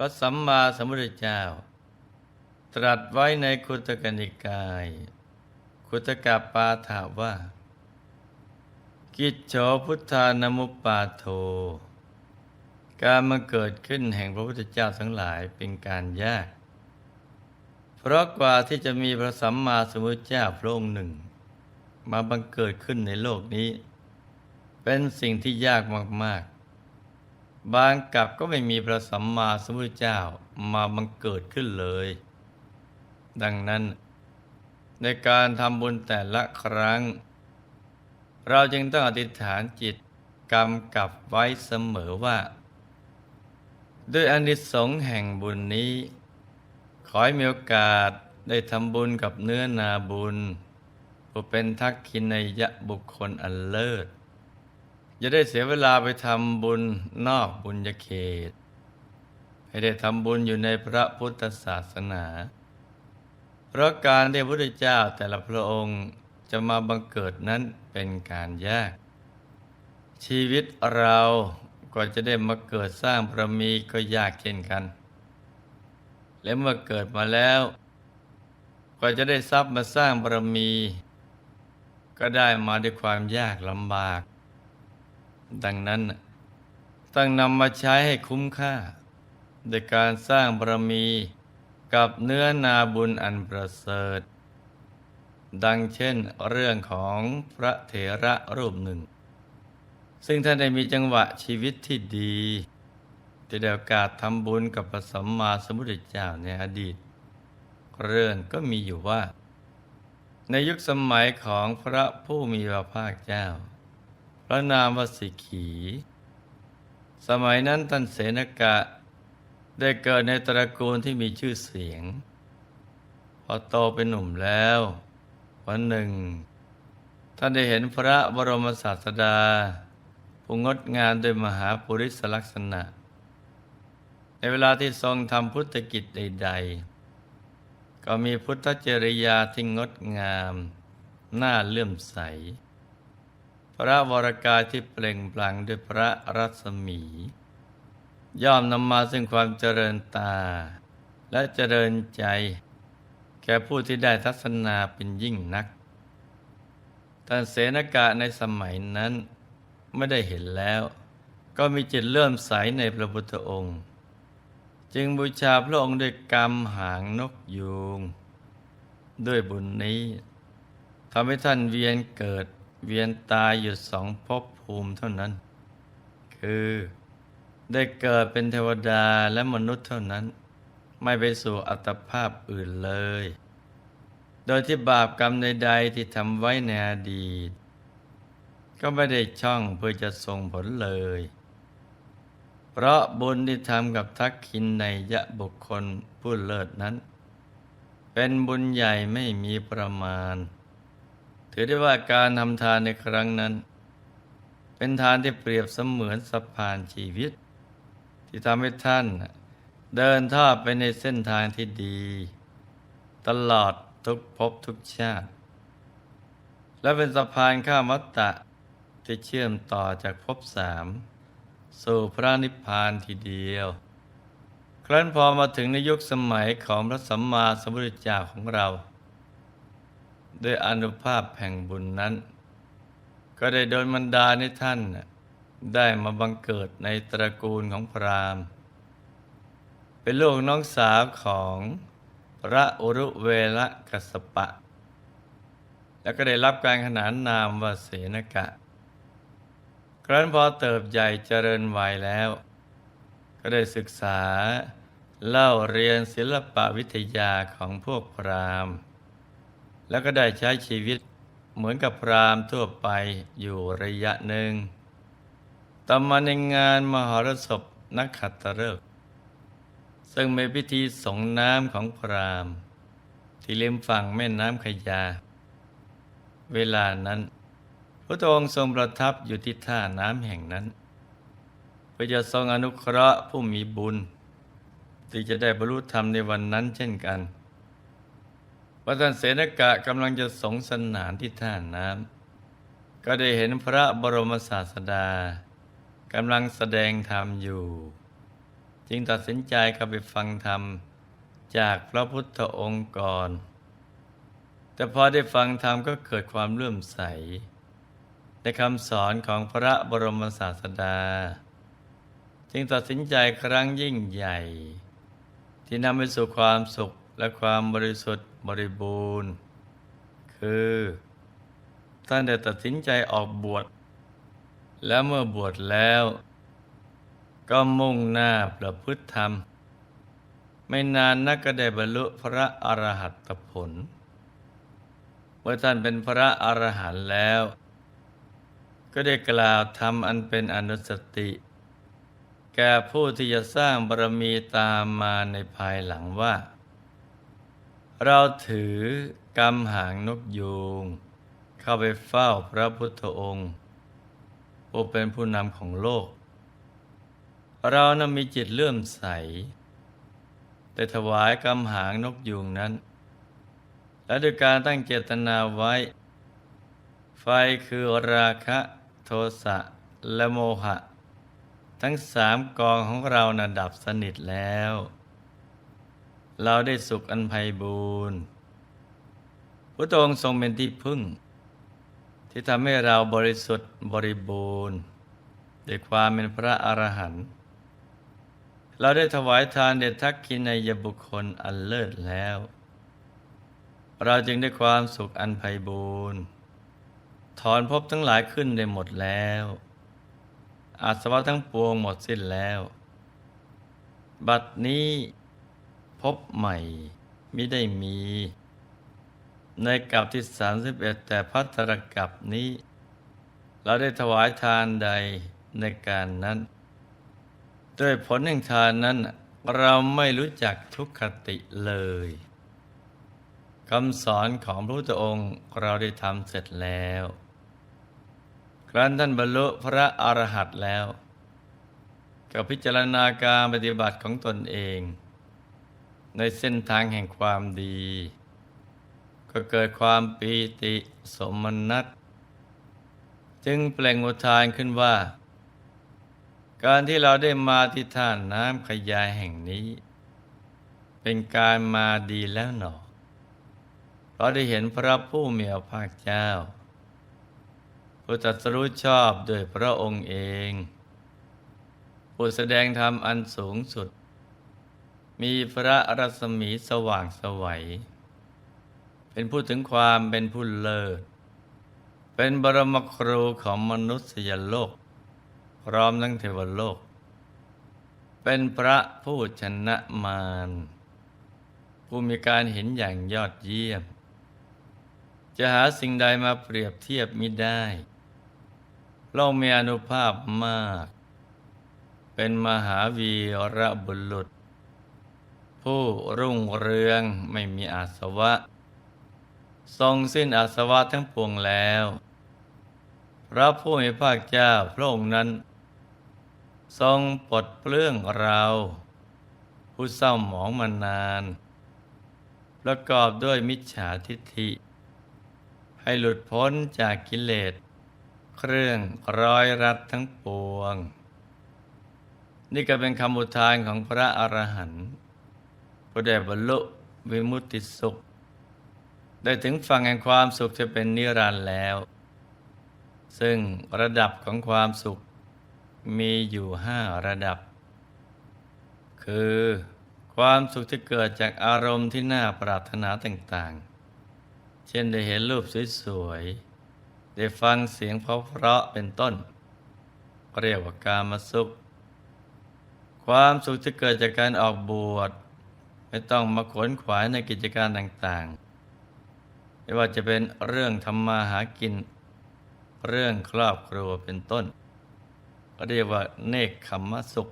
พระสัมมาสัมพุทธเจ้า ตรัสไว้ในคุตกนิกาย คุตกาปาถาว่า กิจโฉพุทธานมุปปาโท การมาเกิดขึ้นแห่งพระพุทธเจ้าทั้งหลายเป็นการยาก เพราะกว่าที่จะมีพระสัมมาสัมพุทธเจ้าพระองค์หนึ่ง มาบังเกิดขึ้นในโลกนี้ เป็นสิ่งที่ยากมากๆ บางกับก็ไม่มีพระสัมมาสัมพุทธเจ้ามาบังเกิดขึ้นเลย ดังนั้น ในการทำบุญแต่ละครั้ง เราจึงต้องอธิษฐานจิตกำกับไว้เสมอว่า ด้วยอนิสงส์แห่งบุญนี้ ขอให้มีโอกาสได้ทำบุญกับเนื้อนาบุญผู้เป็นทักขินยะบุคคลอันเลิศ อย่าได้เสียเวลาไปทำบุญนอกบุญญาเขต ให้ได้ทำบุญอยู่ในพระพุทธศาสนา เพราะการที่พระพุทธเจ้าแต่ละพระองค์จะมาบังเกิดนั้นเป็นการยาก ชีวิตเราก็จะได้มาเกิดสร้างบารมีก็ยากเช่นกัน และเมื่อเกิดมาแล้ว ก็จะได้ทรัพย์มาสร้างบารมี ก็ได้มาด้วยความยากลำบาก ดังนั้นต้องนำมาใช้ให้คุ้มค่าโดยการสร้างบารมีกับเนื้อนาบุญอันประเสริฐ ดังเช่นเรื่องของพระเถระรูปหนึ่ง ซึ่งท่านได้มีจังหวะชีวิตที่ดีที่ได้โอกาสทำบุญกับพระสัมมาสัมพุทธเจ้าในอดีต เรื่องก็มีอยู่ว่า ในยุคสมัยของพระผู้มีพระภาคเจ้า พระนามวสิขี สมัยนั้นท่านเสนกะได้เกิดในตระกูลที่มีชื่อเสียง พอโตเป็นหนุ่มแล้ว วันหนึ่ง ท่านได้เห็นพระบรมศาสดาผู้งดงามด้วยมหาปุริสลักษณะ ในเวลาที่ทรงทำพุทธกิจใด ๆ ก็มีพุทธจริยาที่งดงาม น่าเลื่อมใส พระวรกายที่เปล่งปลั่งด้วยพระรัศมี ย่อมนำมาซึ่งความเจริญตา และเจริญใจ แก่ผู้ที่ได้ทัศนาเป็นยิ่งนักท่านเสนกะในสมัยนั้นไม่ได้เห็นแล้ว ก็มีจิตเลื่อมใสในพระพุทธองค์ จึงบูชาพระองค์ด้วยกรรมหางนกยูง ด้วยบุญนี้ทำให้ท่านเวียนเกิด เวียนตายอยู่สองภพภูมิเท่านั้น คือได้เกิดเป็นเทวดาและมนุษย์เท่านั้น ไม่ไปสู่อัตภาพอื่นเลย โดยที่บาปกรรมใดๆที่ทำไว้ในอดีต ก็ไม่ได้ช่องเพื่อจะส่งผลเลย เพราะบุญที่ทำกับทักขินในยะบุคคลผู้เลิศนั้น เป็นบุญใหญ่ไม่มีประมาณ ถือได้ว่าการทำทานในครั้งนั้น เป็นทานที่เปรียบเสมือนสะพานชีวิต ที่ทำให้ท่านเดินทอดไปในเส้นทางที่ดี ตลอดทุกภพทุกชาติ และเป็นสะพานข้ามวัตตะที่เชื่อมต่อจากภพสามสู่พระนิพพานทีเดียว ครั้นพอมาถึงในยุคสมัยของพระสัมมาสัมพุทธเจ้าของเรา ด้วยอนุภาพแห่งบุญนั้น ก็ได้โดนบันดาให้ท่าน ได้มาบังเกิดในตระกูลของพราหมณ์ เป็นลูกน้องสาวของพระอุรุเวละกัสปะ แล้วก็ได้รับการขนานนามว่าเสนกะ ครั้นพอเติบใหญ่เจริญวัยแล้ว ก็ได้ศึกษาเล่าเรียนศิลปวิทยาของพวกพราหมณ์ แล้วก็ได้ใช้ชีวิตเหมือนกับพรามทั่วไปอยู่ระยะหนึ่ง ต่อมาในงานมหรสพนักขัตฤกษ์ซึ่งเป็นพิธีสงน้ำของพรามที่ริมฝั่งแม่น้ำขยา เวลานั้นพระองค์ทรงประทับอยู่ที่ท่าน้ำแห่งนั้นเพื่อจะทรงอนุเคราะห์ผู้มีบุญ ที่จะได้บรรลุธรรมในวันนั้นเช่นกัน พระท่านเสนกะกำลังจะสงสนานที่ท่าน้ำก็ได้เห็นพระบรมศาสดากำลังแสดงธรรมอยู่ จึงตัดสินใจเข้าไปฟังธรรมจากพระพุทธองค์ก่อน แต่พอได้ฟังธรรมก็เกิดความเลื่อมใส ในคำสอนของพระบรมศาสดา จึงตัดสินใจครั้งยิ่งใหญ่ ที่นำไปสู่ความสุขและความบริสุทธิ์ บริบูรณ์ คือท่านได้ตัดสินใจออกบวช และเมื่อบวชแล้ว ก็มุ่งหน้าประพฤติธรรม ไม่นานนักก็ได้บรรลุพระอรหัตผล เมื่อท่านเป็นพระอรหันต์แล้ว ก็ได้กล่าวทำอันเป็นอนุสติ แก่ผู้ที่จะสร้างบารมีตามมาในภายหลังว่า เราถือกำหางนกยูงเข้าไปเฝ้าพระพุทธองค์ผู้เป็นผู้นำของโลก เรานั้นมีจิตเลื่อมใสได้ถวายกำหางนกยูงนั้น และโดยการตั้งเจตนาไว้ ไฟคือราคะโทสะและโมหะ ทั้งสามกองของเรานะดับสนิทแล้ว เราได้สุขอันไพบูรณ์พระองค์ทรงเป็นที่พึ่ง ที่ทำให้เราบริสุทธิ์บริบูรณ์ด้วยความเป็นพระอรหันต์เราได้ถวายทานเด็ดทักขินายบุคคลอันเลิศแล้ว เราจึงได้ความสุขอันไพบูรณ์ถอนภพทั้งหลายขึ้นได้หมดแล้ว อาสวะทั้งปวงหมดสิ้นแล้ว บัดนี้ พบใหม่มิได้มี ในกับที่ 31 แต่พัทรกับนี้ เราได้ถวายทานใดในการนั้น ด้วยผลแห่งทานนั้น เราไม่รู้จักทุกขติเลยคำสอนของพระพุทธองค์เราได้ทำเสร็จแล้ว ครั้นท่านบรรลุพระอรหันต์แล้วกับพิจารณาการปฏิบัติของตนเอง ในเส้นทางแห่งความดี ก็เกิดความปีติสมนัตจึงเปล่งอุทานขึ้นว่า การที่เราได้มาที่ท่านน้ำขยายแห่งนี้ เป็นการมาดีแล้วหนอเราได้เห็นพระผู้มีพระภาคเจ้าผู้ตรัสรู้ชอบโดยพระองค์เองผู้แสดงธรรมอันสูงสุด มีพระรัศมีสว่างสวัย เป็นผู้ถึงความเป็นผู้เลิศ เป็นบรมครูของมนุษยโลก พร้อมทั้งเทวโลก เป็นพระผู้ชนะมารผู้มีการเห็นอย่างยอดเยี่ยม จะหาสิ่งใดมาเปรียบเทียบมิได้ โลกมีอนุภาพมาก เป็นมหาวีระบุรุษ ผู้รุ่งเรืองไม่มีอาสวะ ทรงสิ้นอาสวะทั้งปวงแล้ว พระผู้มีพระเจ้าพระองค์นั้น ทรงปลดเปลื้องเรา ผู้เศร้าหมองมานาน ประกอบด้วยมิจฉาทิฏฐิ ให้หลุดพ้นจากกิเลส เครื่องร้อยรัดทั้งปวง นี่ก็เป็นคำอุทานของพระอรหันต์ ได้บรรลุวิมุตติสุข ได้ถึงฝั่งแห่งความสุขจะเป็นนิรันดร์แล้ว ซึ่งระดับของความสุขมีอยู่ห้าระดับ คือความสุขที่เกิดจากอารมณ์ที่น่าปรารถนาต่างๆ เช่นได้เห็นรูปสวยๆ ได้ฟังเสียงเพราะๆเป็นต้น เรียกว่ากามสุข ความสุขที่เกิดจากการออกบวช ไม่ต้องมาขวนขวายในกิจการต่างๆ ไม่ว่าจะเป็นเรื่องทำมาหากิน เรื่องครอบครัวเป็นต้น เรียกว่าเนคขมมสุข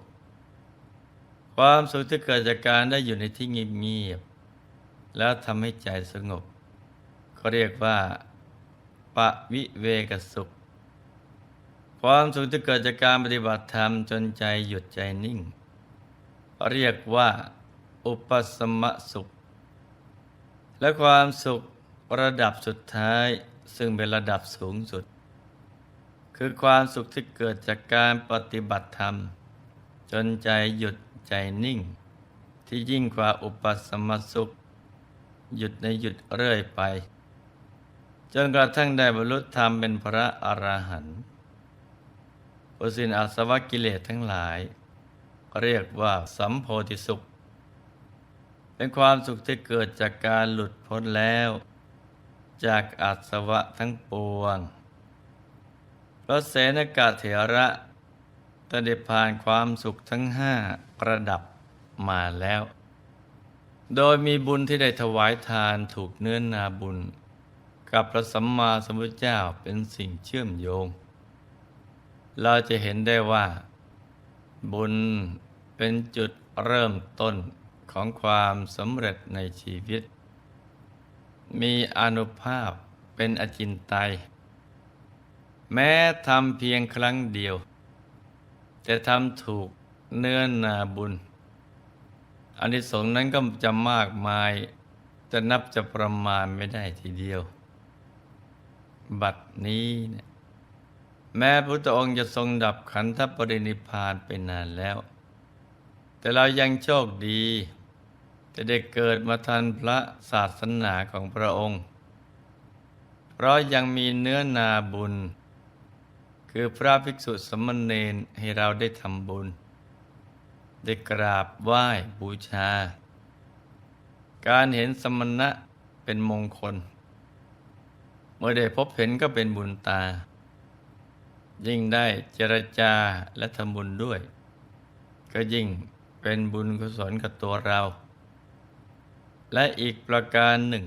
ความสุขที่เกิดจากการได้อยู่ในที่เงียบๆแล้วทำให้ใจสงบเขาเรียกว่าปะวิเวกสุข ความสุขที่เกิดจากการปฏิบัติธรรมจนใจหยุดใจนิ่ง เรียกว่า อุปสมะสุข และความสุขระดับสุดท้ายซึ่งเป็นระดับสูงสุด คือความสุขที่เกิดจากการปฏิบัติธรรม จนใจหยุดใจนิ่ง ที่ยิ่งกว่าอุปสมสุข หยุดในหยุดเรื่อยไป จนกระทั่งได้บรรลุธรรมเป็นพระอรหันต์อุสินอาสวะกิเลสทั้งหลาย เรียกว่าสัมโพธิสุข เป็นความสุขที่เกิดจากการหลุดพ้นแล้ว จากอาสวะทั้งปวงพระเสนกาเถระตั้งได้ผ่านความสุขทั้งห้าระดับมาแล้ว โดยมีบุญที่ได้ถวายทานถูกเนื้อนาบุญ กับพระสัมมาสัมพุทธเจ้าเป็นสิ่งเชื่อมโยง เราจะเห็นได้ว่า บุญเป็นจุดเริ่มต้น ของความสำเร็จในชีวิต มีอนุภาพเป็นอจินไตย แม้ทำเพียงครั้งเดียว แต่ทำถูกเนื้อนาบุญอนิสงส์นั้นก็จะมากมาย จะนับจะประมาณไม่ได้ทีเดียว บัดนี้เนี่ยแม้พระพุทธองค์จะทรงดับขันธปรินิพานไปนานแล้ว แต่เรายังโชคดี จะได้เกิดมาทันพระศาสนาของพระองค์ เพราะยังมีเนื้อนาบุญ คือพระภิกษุสมณเณรให้เราได้ทำบุญ ได้กราบไหว้บูชา การเห็นสมณะเป็นมงคล เมื่อได้พบเห็นก็เป็นบุญตา ยิ่งได้เจรจาและทำบุญด้วย ก็ยิ่งเป็นบุญกุศลกับตัวเรา และอีกประการหนึ่ง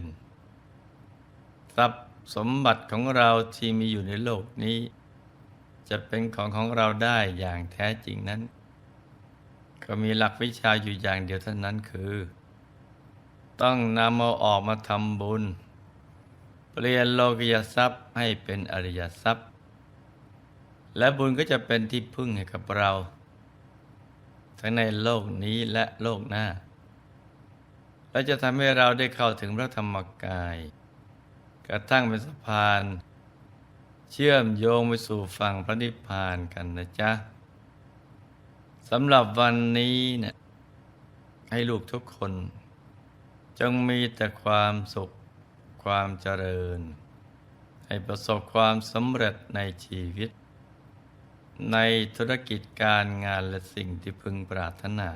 ทรัพย์สมบัติของเราที่มีอยู่ในโลกนี้ จะเป็นของของเราได้อย่างแท้จริงนั้น ก็มีหลักวิชาอยู่อย่างเดียวเท่านั้นคือ ต้องนำเอาออกมาทำบุญ เปลี่ยนโลกิยทรัพย์ให้เป็นอริยทรัพย์ และบุญก็จะเป็นที่พึ่งให้กับเรา ทั้งในโลกนี้และโลกหน้า และจะทำให้เราได้เข้าถึงพระธรรมกาย กระทั่งเป็นสะพาน เชื่อมโยงไปสู่ฝั่งพระนิพพานกันนะจ๊ะสำหรับวันนี้เนี่ยให้ลูกทุกคน จงมีแต่ความสุขความเจริญ ให้ประสบความสำเร็จในชีวิต ในธุรกิจการงานและสิ่งที่พึงปรารถนา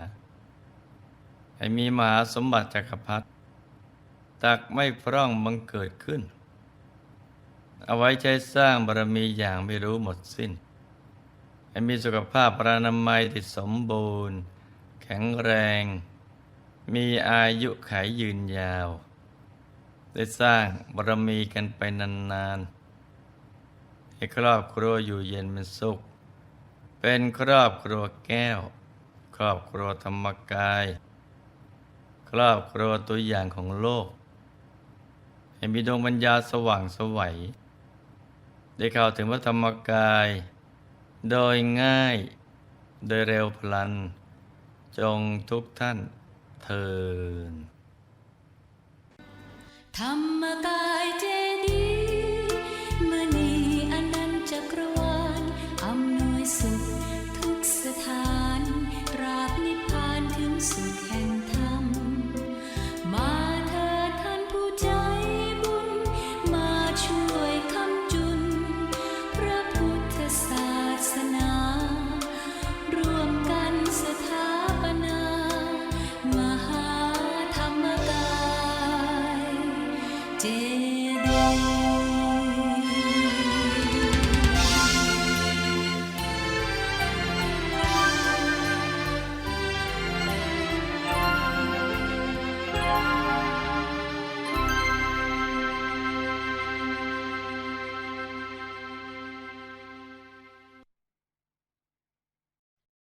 ให้มีมหาสมบัติจักรพรรดิตักไม่พร่องบังเกิดขึ้น เอาไว้ใช้สร้างบารมีอย่างไม่รู้หมดสิ้น ให้มีสุขภาพพรานามัยที่สมบูรณ์ แข็งแรง มีอายุขายยืนยาว ได้สร้างบารมีกันไปนานๆ ให้ครอบครัวอยู่เย็นเป็นสุข เป็นครอบครัวแก้ว ครอบครัวธรรมกาย รอบครัวตัวอย่างของโลก ให้มีดวงปัญญาสว่างสวัย ได้เข้าถึงพระธรรมกาย โดยง่าย โดยเร็วพลัน จงทุกท่านเทินธรรมกายเจ